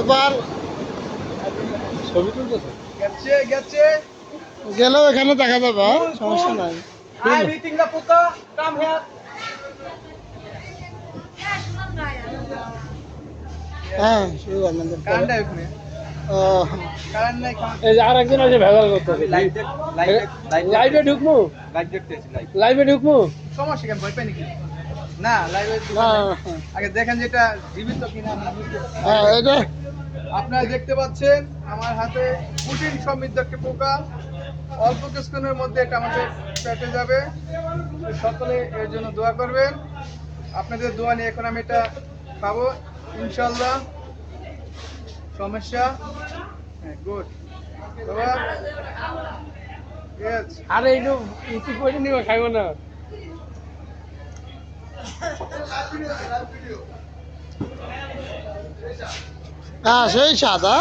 এবার ছবি তুলতেছে? গেলেও এখানে দেখা যাবে হ্যাঁ? সমস্যা নাই। হ্যাঁ শুরু কারেন্ট এই যে আরেকজন আছে ভেজাল করতেছে। লাইভ দেখ লাইভ লাইভে সমস্যা কেন ভয় পাই নাকি? না না আগে দেখেন যেটা জীবিত কিনা। হ্যাঁ এটা আপনারা দেখতে পাচ্ছেন আমার হাতে পুটিন সমৃদ্ধ একটি পোকা। অল্প কিছুক্ষণের মধ্যে এটা আমাদের পেটে যাবে। সকলে এর জন্য দোয়া করবেন। আপনাদের দোয়া নিয়ে এখন আমি এটা খাব ইনশাল্লাহ সমস্যা? হ্যাঁ গুড আরে একটু উঁচু করে নিব খাইব না। হ্যাঁ সেই সাদা।